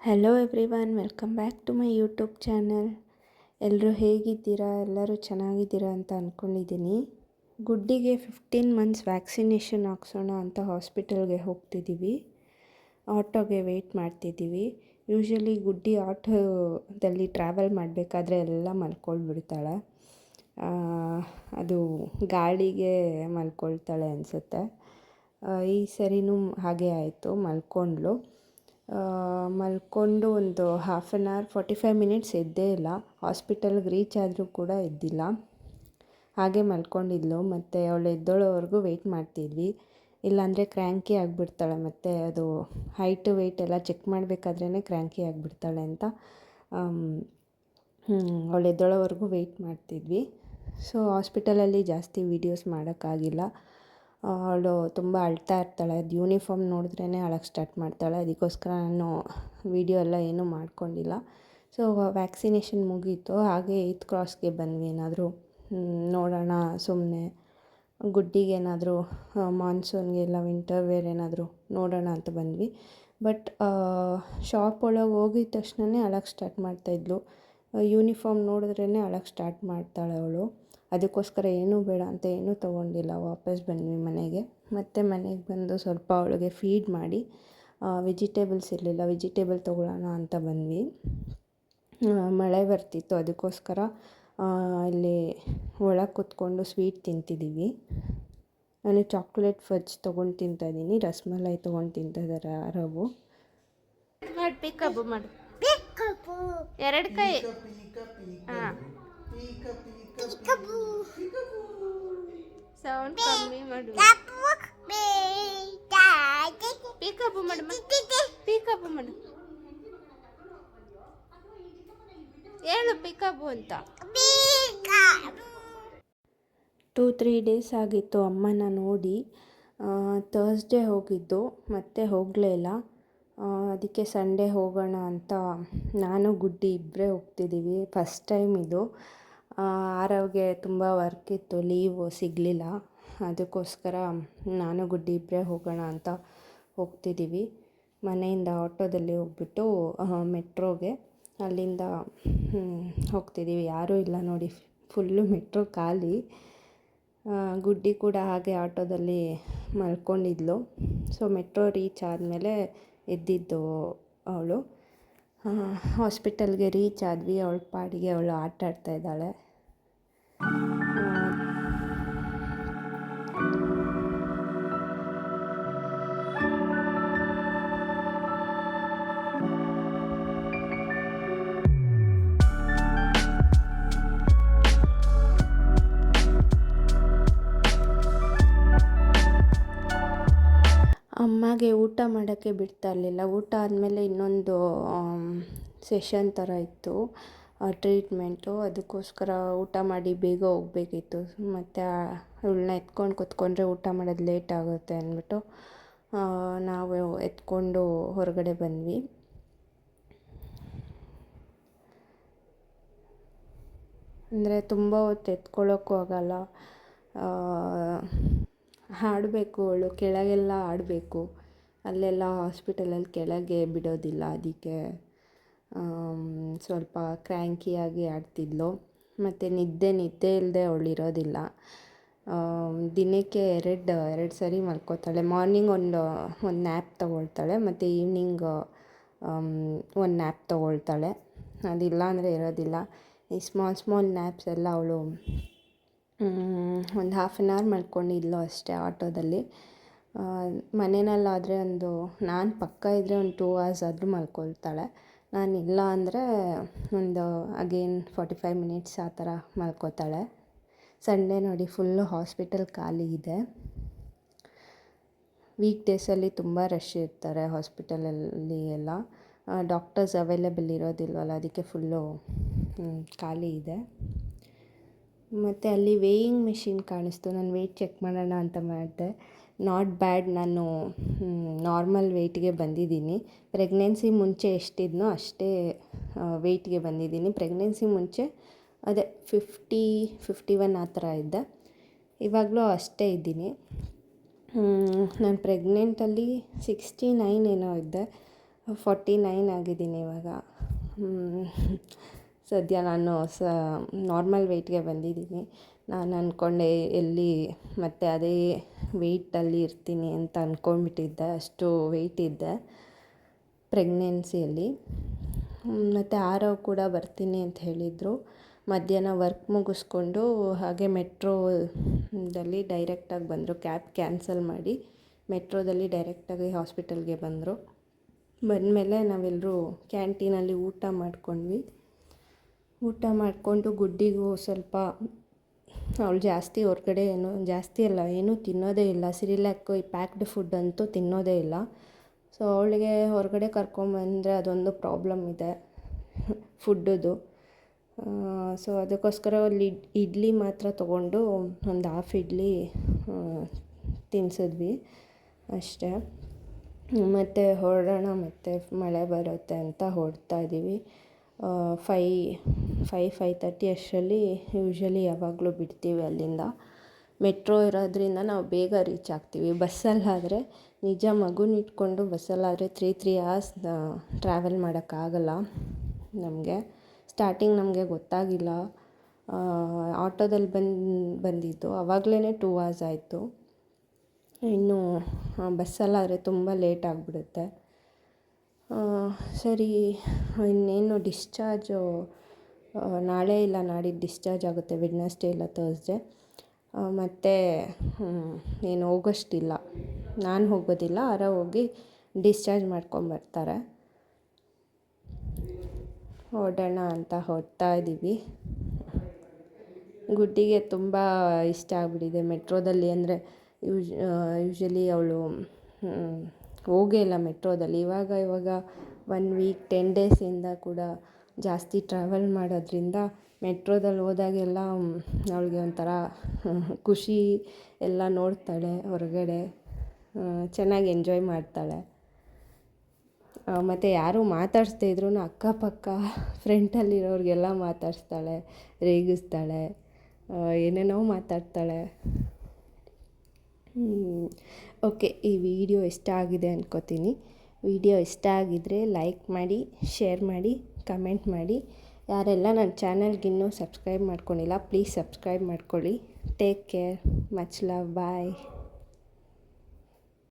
Hello everyone welcome back to my YouTube channel ಎಲ್ಲರೂ ಹೇಗಿದ್ದೀರಾ? ಎಲ್ಲರೂ ಚೆನ್ನಾಗಿದ್ದೀರಾ ಅಂತ ಅಂದ್ಕೊಂಡಿದ್ದೀನಿ ಗುಡ್ಡಿಗೆ ಫಿಫ್ಟೀನ್ ಮಂತ್ಸ್ ವ್ಯಾಕ್ಸಿನೇಷನ್ ಹಾಕ್ಸೋಣ ಅಂತ ಹಾಸ್ಪಿಟಲ್ಗೆ ಹೋಗ್ತಿದ್ದೀವಿ. ಆಟೋಗೆ ವೆಯ್ಟ್ ಮಾಡ್ತಿದ್ದೀವಿ. ಯೂಶ್ವಲಿ ಗುಡ್ಡಿ ಆಟೋದಲ್ಲಿ ಟ್ರಾವೆಲ್ ಮಾಡಬೇಕಾದ್ರೆ ಎಲ್ಲ ಮಲ್ಕೊಳ್ಬಿಡ್ತಾಳೆ. ಅದು ಗಾಳಿಗೆ ಮಲ್ಕೊಳ್ತಾಳೆ ಅನಿಸುತ್ತೆ. ಈ ಸರಿನೂ ಹಾಗೆ ಆಯಿತು, ಮಲ್ಕೊಂಡ್ಳು. ಮಲ್ಕೊಂಡು ಒಂದು half an hour forty five minutes ಎದ್ದೇ ಇಲ್ಲ. ಹಾಸ್ಪಿಟಲ್ಗೆ ರೀಚ್ ಆದರೂ ಕೂಡ ಎದ್ದಿಲ್ಲ. ಹಾಗೆ ಮಲ್ಕೊಂಡಿದ್ಲು. ಮತ್ತು ಅವಳು ಎದ್ದೋಳೋವರೆಗೂ ವೆಯ್ಟ್ ಮಾಡ್ತಿದ್ವಿ. ಇಲ್ಲಾಂದರೆ ಕ್ರ್ಯಾಂಕಿ ಆಗಿಬಿಡ್ತಾಳೆ ಮತ್ತು ಅದು ಹೈಟು ವೆಯ್ಟ್ ಎಲ್ಲ ಚೆಕ್ ಮಾಡಬೇಕಾದ್ರೇ ಕ್ರ್ಯಾಂಕಿ ಆಗಿಬಿಡ್ತಾಳೆ ಅಂತ. ಅವಳು ಎದ್ದೋಳೋವರೆಗೂ ವೆಯ್ಟ್ ಮಾಡ್ತಿದ್ವಿ. ಸೊ ಹಾಸ್ಪಿಟಲಲ್ಲಿ ಜಾಸ್ತಿ ವೀಡಿಯೋಸ್ ಮಾಡೋಕ್ಕಾಗಿಲ್ಲ. ಅವಳು ತುಂಬ ಅಳ್ತಾ ಇರ್ತಾಳೆ. ಅದು ಯೂನಿಫಾರ್ಮ್ ನೋಡಿದ್ರೇ ಅಳಕ್ಕೆ ಸ್ಟಾರ್ಟ್ ಮಾಡ್ತಾಳೆ. ಅದಕ್ಕೋಸ್ಕರ ನಾನು ವೀಡಿಯೋ ಎಲ್ಲ ಏನೂ ಮಾಡ್ಕೊಂಡಿಲ್ಲ. ಸೊ ವ್ಯಾಕ್ಸಿನೇಷನ್ ಮುಗೀತು. ಹಾಗೆ ಏಯ್ತ್ ಕ್ರಾಸ್ಗೆ ಬಂದ್ವಿ ಏನಾದರೂ. ನೋಡೋಣ ಸುಮ್ಮನೆ ಗುಡ್ಡಿಗೆ ಏನಾದರೂ ಮಾನ್ಸೂನ್ಗೆ ಇಲ್ಲ ವಿಂಟರ್ ವೇರ್ ಏನಾದರೂ ನೋಡೋಣ ಅಂತ ಬಂದ್ವಿ. ಬಟ್ ಶಾಪ್ ಒಳಗೆ ಹೋಗಿದ ತಕ್ಷಣವೇ ಅಳಕ್ಕೆ ಸ್ಟಾರ್ಟ್ ಮಾಡ್ತಾಯಿದ್ಲು ಯೂನಿಫಾರ್ಮ್ ನೋಡಿದ್ರೇ ಅಳಕ್ಕೆ ಸ್ಟಾರ್ಟ್ ಮಾಡ್ತಾಳೆ ಅವಳು. ಅದಕ್ಕೋಸ್ಕರ ಏನೂ ಬೇಡ ಅಂತ ಏನೂ ತೊಗೊಂಡಿಲ್ಲ ವಾಪಸ್ ಬಂದ್ವಿ ಮನೆಗೆ. ಮತ್ತು ಮನೆಗೆ ಬಂದು ಸ್ವಲ್ಪ ಅವಳಿಗೆ ಫೀಡ್ ಮಾಡಿ ವೆಜಿಟೇಬಲ್ಸ್ ಇರಲಿಲ್ಲ ವೆಜಿಟೇಬಲ್ ತೊಗೊಳ್ಳೋಣ ಅಂತ ಬಂದ್ವಿ. ಮಳೆ ಬರ್ತಿತ್ತು ಅದಕ್ಕೋಸ್ಕರ ಇಲ್ಲಿ ಒಳಗೆ ಕೂತ್ಕೊಂಡು ಸ್ವೀಟ್ ತಿಂತಿದ್ದೀವಿ ನಾನು ಚಾಕ್ಲೇಟ್ ಫಜ್ ತೊಗೊಂಡು ತಿಂತಾಯಿದ್ದೀನಿ ರಸ್ಮಲೈ ತೊಗೊಂಡು ತಿಂತಾ ಇದ್ದಾರೆ ರವು ಮಾಡಿ ಪಿಕಪ್ ಮಾಡು. ಎರಡು ಕೈ. ಹಾಂ. ಸೌಂಡ್ ಕಮ್ಮಿ ಮಾಡು ಪಿಕಪ್ ಮಾಡು ಪಿಕಪ್ ಮಾಡು ಹೇಳು ಪಿಕಪ್ ಅಂತ ಟೂ ತ್ರೀ ಡೇಸ್ ಆಗಿತ್ತು ಅಮ್ಮನ ನೋಡಿ ತರ್ಸ್ಡೇ ಹೋಗಿದ್ದು ಮತ್ತೆ ಹೋಗಲೇ ಇಲ್ಲ ಅದಕ್ಕೆ ಸಂಡೇ ಹೋಗೋಣ ಅಂತ ನಾನು ಗುಡ್ಡಿ ಇಬ್ಬರೇ ಹೋಗ್ತಿದ್ದೀವಿ ಫಸ್ಟ್ ಟೈಮ್ ಇದು ಆರವ್ಗೆ ತುಂಬ ವರ್ಕ್ ಇತ್ತು ಲೀವು ಸಿಗಲಿಲ್ಲ. ಅದಕ್ಕೋಸ್ಕರ ನಾನು ಗುಡ್ಡಿ ಇಬ್ಬರೇ ಹೋಗೋಣ ಅಂತ ಹೋಗ್ತಿದ್ದೀವಿ ಮನೆಯಿಂದ ಆಟೋದಲ್ಲಿ ಹೋಗ್ಬಿಟ್ಟು ಮೆಟ್ರೋಗೆ. ಅಲ್ಲಿಂದ ಹೋಗ್ತಿದ್ದೀವಿ ಯಾರೂ ಇಲ್ಲ ನೋಡಿ ಫುಲ್ಲು ಮೆಟ್ರೋ ಖಾಲಿ. ಗುಡ್ಡಿ ಕೂಡ ಹಾಗೆ ಆಟೋದಲ್ಲಿ ಮಲ್ಕೊಂಡಿದ್ಲು. ಸೊ ಮೆಟ್ರೋ ರೀಚ್ ಆದಮೇಲೆ ಎದ್ದಿದ್ದು ಅವಳು. ಹಾಸ್ಪಿಟಲ್ಗೆ ರೀಚ್ ಆದ್ವಿ. ಅವಳ ಪಾಡಿಗೆ ಅವಳು ಆಟ ಆಡ್ತಾ ಇದ್ದಾಳೆ. ಅಮ್ಮಗೆ ಊಟ ಮಾಡೋಕ್ಕೆ ಬಿಡ್ತಾ ಇರಲಿಲ್ಲ. ಊಟ ಆದಮೇಲೆ ಇನ್ನೊಂದು ಸೆಷನ್ ಥರ ಇತ್ತು. ಟ್ರೀಟ್ಮೆಂಟು ಅದಕ್ಕೋಸ್ಕರ ಊಟ ಮಾಡಿ ಬೇಗ ಹೋಗಬೇಕಿತ್ತು. ಮತ್ತು ಇವಳನ್ನ ಎತ್ಕೊಂಡು ಕೂತ್ಕೊಂಡ್ರೆ ಊಟ ಮಾಡೋದು ಲೇಟ್ ಆಗುತ್ತೆ ಅಂದ್ಬಿಟ್ಟು ನಾವು ಎತ್ಕೊಂಡು ಹೊರಗಡೆ ಬಂದ್ವಿ. ಅಂದರೆ ತುಂಬ ಹೊತ್ತು ಎತ್ಕೊಳ್ಳೋಕ್ಕೂ ಆಗಲ್ಲ. ಹಾಡಬೇಕು ಅವಳು, ಕೆಳಗೆಲ್ಲ ಆಡಬೇಕು ಅಲ್ಲೆಲ್ಲ ಹಾಸ್ಪಿಟಲಲ್ಲಿ ಕೆಳಗೆ ಬಿಡೋದಿಲ್ಲ ಅದಕ್ಕೆ. ಸ್ವಲ್ಪ ಕ್ರ್ಯಾಂಕಿಯಾಗಿ ಆಡ್ತಿದ್ಲು. ಮತ್ತು ನಿದ್ದೆ ನಿದ್ದೆ ಇಲ್ಲದೆ ಅವಳು ಇರೋದಿಲ್ಲ ದಿನಕ್ಕೆ ಎರಡು ಎರಡು ಸರಿ ಮಲ್ಕೋತಾಳೆ. ಮಾರ್ನಿಂಗ್ ಒಂದು ಒಂದು ನ್ಯಾಪ್ ತೊಗೊಳ್ತಾಳೆ. ಮತ್ತು ಈವ್ನಿಂಗ್ ಒಂದು ನ್ಯಾಪ್ ತೊಗೊಳ್ತಾಳೆ. ಅದಿಲ್ಲ ಅಂದರೆ ಇರೋದಿಲ್ಲ. ಈ ಸ್ಮಾಲ್ ಸ್ಮಾಲ್ ನ್ಯಾಪ್ಸ್ ಎಲ್ಲ ಅವಳು ಒಂದು ಹಾಫ್ ಆನ್ ಅವರ್ ಮಲ್ಕೊಂಡಿದ್ಲು ಅಷ್ಟೇ ಆಟೋದಲ್ಲಿ. ಮನೆಯಲ್ಲಾದರೆ ಒಂದು, ನಾನು ಪಕ್ಕ ಇದ್ದರೆ ಒಂದು ಟೂ ಅವರ್ಸ್ ಆದರೂ ಮಲ್ಕೊಳ್ತಾಳೆ. ನಾನು ಇಲ್ಲ ಅಂದರೆ ಒಂದು ಅಗೇನ್ ಫಾರ್ಟಿ ಫೈವ್ ಮಿನಿಟ್ಸ್ ಆ ಥರ ಮಲ್ಕೋತಾಳೆ. ಸಂಡೇ ನೋಡಿ ಫುಲ್ಲು ಹಾಸ್ಪಿಟಲ್ ಖಾಲಿ ಇದೆ. ವೀಕ್ ಡೇಸಲ್ಲಿ ತುಂಬ ರಶ್ ಇರ್ತಾರೆ ಹಾಸ್ಪಿಟಲಲ್ಲಿ ಎಲ್ಲ. ಡಾಕ್ಟರ್ಸ್ ಅವೈಲೇಬಲ್ ಇರೋದಿಲ್ವಲ್ಲ, ಅದಕ್ಕೆ ಫುಲ್ಲು ಖಾಲಿ ಇದೆ. ಮತ್ತು ಅಲ್ಲಿ ವೇಯಿಂಗ್ ಮೆಷಿನ್ ಕಾಣಿಸ್ತು. ನಾನು ವೇಟ್ ಚೆಕ್ ಮಾಡೋಣ ಅಂತ ಮಾಡಿದೆ. ನಾಟ್ ಬ್ಯಾಡ್ ನಾನು ನಾರ್ಮಲ್ ವೆಯ್ಟ್ಗೆ ಬಂದಿದ್ದೀನಿ. ಪ್ರೆಗ್ನೆನ್ಸಿ ಮುಂಚೆ ಎಷ್ಟಿದ್ನೋ ಅಷ್ಟೇ ವೆಯ್ಟ್ಗೆ ಬಂದಿದ್ದೀನಿ. ಪ್ರೆಗ್ನೆನ್ಸಿ ಮುಂಚೆ ಅದೇ ಫಿಫ್ಟಿ ಫಿಫ್ಟಿ ಒನ್ ಆ ಥರ ಇದ್ದೆ. ಇವಾಗಲೂ ಅಷ್ಟೇ ಇದ್ದೀನಿ. ನಾನು ಪ್ರೆಗ್ನೆಂಟಲ್ಲಿ ಸಿಕ್ಸ್ಟಿ ನೈನ್ ಏನೋ ಇದ್ದೆ. ಫಾರ್ಟಿ ನೈನ್ ಆಗಿದ್ದೀನಿ ಇವಾಗ. ಸದ್ಯ ನಾನು ಸ ನಾರ್ಮಲ್ ವೆಯ್ಟ್ಗೆ ಬಂದಿದ್ದೀನಿ. ನಾನು ಅಂದ್ಕೊಂಡೆ ಎಲ್ಲಿ ಮತ್ತೆ ಅದೇ ವೆಯ್ಟಲ್ಲಿ ಇರ್ತೀನಿ ಅಂತ ಅಂದ್ಕೊಂಡ್ಬಿಟ್ಟಿದ್ದೆ ಅಷ್ಟು ವೆಯ್ಟ್ ಇದ್ದೆ ಪ್ರೆಗ್ನೆನ್ಸಿಯಲ್ಲಿ ಮತ್ತು ಆರೋ ಕೂಡ ಬರ್ತೀನಿ ಅಂತ ಹೇಳಿದರು. ಮಧ್ಯಾಹ್ನ ವರ್ಕ್ ಮುಗಿಸ್ಕೊಂಡು ಹಾಗೆ ಮೆಟ್ರೋದಲ್ಲಿ ಡೈರೆಕ್ಟಾಗಿ ಬಂದರು ಕ್ಯಾಬ್ ಕ್ಯಾನ್ಸಲ್ ಮಾಡಿ ಮೆಟ್ರೋದಲ್ಲಿ ಡೈರೆಕ್ಟಾಗಿ ಹಾಸ್ಪಿಟಲ್ಗೆ ಬಂದರು. ಬಂದಮೇಲೆ ನಾವೆಲ್ಲರೂ ಕ್ಯಾಂಟೀನಲ್ಲಿ ಊಟ ಮಾಡ್ಕೊಂಡ್ವಿ. ಊಟ ಮಾಡಿಕೊಂಡು ಗುಡ್ಡಿಗೂ ಸ್ವಲ್ಪ ಅವಳು ಜಾಸ್ತಿ ಹೊರಗಡೆ ಏನು, ಜಾಸ್ತಿ ಅಲ್ಲ, ಏನೂ ತಿನ್ನೋದೇ ಇಲ್ಲ. ಸಿರಿಲ್ಯಾಕ್ ಈ ಪ್ಯಾಕ್ಡ್ ಫುಡ್ ಅಂತೂ ತಿನ್ನೋದೇ ಇಲ್ಲ. ಸೊ ಅವಳಿಗೆ ಹೊರಗಡೆ ಕರ್ಕೊಂಬಂದರೆ ಅದೊಂದು ಪ್ರಾಬ್ಲಮ್ ಇದೆ, ಫುಡ್ಡುದು. ಸೊ ಅದಕ್ಕೋಸ್ಕರ ಅಲ್ಲಿ ಇಡ್ಲಿ ಮಾತ್ರ ತೊಗೊಂಡು ಒಂದು ಹಾಫ್ ಇಡ್ಲಿ ತಿನ್ಸಿದ್ವಿ ಅಷ್ಟೇ. ಮತ್ತು ಹೊರಡೋಣ ಮತ್ತು ಮಳೆ ಬರುತ್ತೆ ಅಂತ ಹೊರಡ್ತಾ ಇದ್ದೀವಿ ಫೈ ಫೈ ಫೈ ತರ್ಟಿ ಅಷ್ಟರಲ್ಲಿ ಯೂಶ್ವಲಿ ಯಾವಾಗಲೂ ಬಿಡ್ತೀವಿ ಅಲ್ಲಿಂದ. ಮೆಟ್ರೋ ಇರೋದ್ರಿಂದ ನಾವು ಬೇಗ ರೀಚ್ ಆಗ್ತೀವಿ. ಬಸ್ಸಲ್ಲಾದರೆ ನಿಜ ಮಗುನ ಇಟ್ಕೊಂಡು ಬಸ್ಸಲ್ಲಾದರೆ ತ್ರೀ ತ್ರೀ ಅವರ್ಸ್ ಟ್ರಾವೆಲ್ ಮಾಡೋಕ್ಕಾಗಲ್ಲ ನಮಗೆ. ಸ್ಟಾರ್ಟಿಂಗ್ ನಮಗೆ ಗೊತ್ತಾಗಿಲ್ಲ. ಆಟೋದಲ್ಲಿ ಬಂದು, ಬಂದಿದ್ದು. ಆವಾಗಲೇ ಟೂ ಅವರ್ಸ್ ಆಯಿತು. ಇನ್ನು ಬಸ್ಸಲ್ಲಾದರೆ ತುಂಬ ಲೇಟ್ ಆಗಿಬಿಡುತ್ತೆ. ಸರಿ, ಇನ್ನೇನು ಡಿಸ್ಚಾರ್ಜು ನಾಳೆ ಇಲ್ಲ, ನಾಡಿದ್ದು ಡಿಸ್ಚಾರ್ಜ್ ಆಗುತ್ತೆ ವೆಡ್ನಸ್ಡೇ ಇಲ್ಲ ತರ್ಸ್ಡೇ ಮತ್ತು ಏನು ಹೋಗೋಷ್ಟಿಲ್ಲ ನಾನು ಹೋಗೋದಿಲ್ಲ, ಆರ ಹೋಗಿ ಡಿಸ್ಚಾರ್ಜ್ ಮಾಡ್ಕೊಂಬರ್ತಾರೆ ಹೊರಡೋಣ ಅಂತ ಹೊರಡ್ತಾ ಇದ್ದೀವಿ ಗುಡ್ಡಿಗೆ ತುಂಬ ಇಷ್ಟ ಆಗ್ಬಿಟ್ಟಿದೆ. ಮೆಟ್ರೋದಲ್ಲಿ ಅಂದರೆ, ಯೂಶ್ ಯೂಶ್ವಲಿ ಅವಳು ಹೋಗೇ ಇಲ್ಲ ಮೆಟ್ರೋದಲ್ಲಿ. ಇವಾಗ ಇವಾಗ ಒನ್ ವೀಕ್ ಟೆನ್ ಡೇಸಿಂದ ಕೂಡ ಜಾಸ್ತಿ ಟ್ರಾವೆಲ್ ಮಾಡೋದ್ರಿಂದ ಮೆಟ್ರೋದಲ್ಲಿ ಹೋದಾಗೆಲ್ಲ ಅವಳಿಗೆ ಒಂಥರ ಖುಷಿ ಎಲ್ಲ ನೋಡ್ತಾಳೆ ಹೊರಗಡೆ. ಚೆನ್ನಾಗಿ ಎಂಜಾಯ್ ಮಾಡ್ತಾಳೆ. ಮತ್ತು ಯಾರೂ ಮಾತಾಡಿಸ್ದೇ ಇದ್ರೂ ಅಕ್ಕಪಕ್ಕ ಫ್ರೆಂಟಲ್ಲಿರೋರಿಗೆಲ್ಲ ಮಾತಾಡಿಸ್ತಾಳೆ, ರೇಗಿಸ್ತಾಳೆ ಏನೇನೋ ಮಾತಾಡ್ತಾಳೆ. ಓಕೆ ಈ ವಿಡಿಯೋ ಇಷ್ಟ ಆಗಿದೆ ಅಂದ್ಕೋತೀನಿ ವಿಡಿಯೋ ಇಷ್ಟ ಆಗಿದ್ದರೆ ಲೈಕ್ ಮಾಡಿ ಶೇರ್ ಮಾಡಿ ಕಮೆಂಟ್ ಮಾಡಿ. ಯಾರೆಲ್ಲ ನನ್ನ ಚಾನಲ್ಗೆ ಇನ್ನೂ ಸಬ್ಸ್ಕ್ರೈಬ್ ಮಾಡ್ಕೊಂಡಿಲ್ಲ ಪ್ಲೀಸ್ ಸಬ್ಸ್ಕ್ರೈಬ್ ಮಾಡ್ಕೊಳ್ಳಿ. Take care much love bye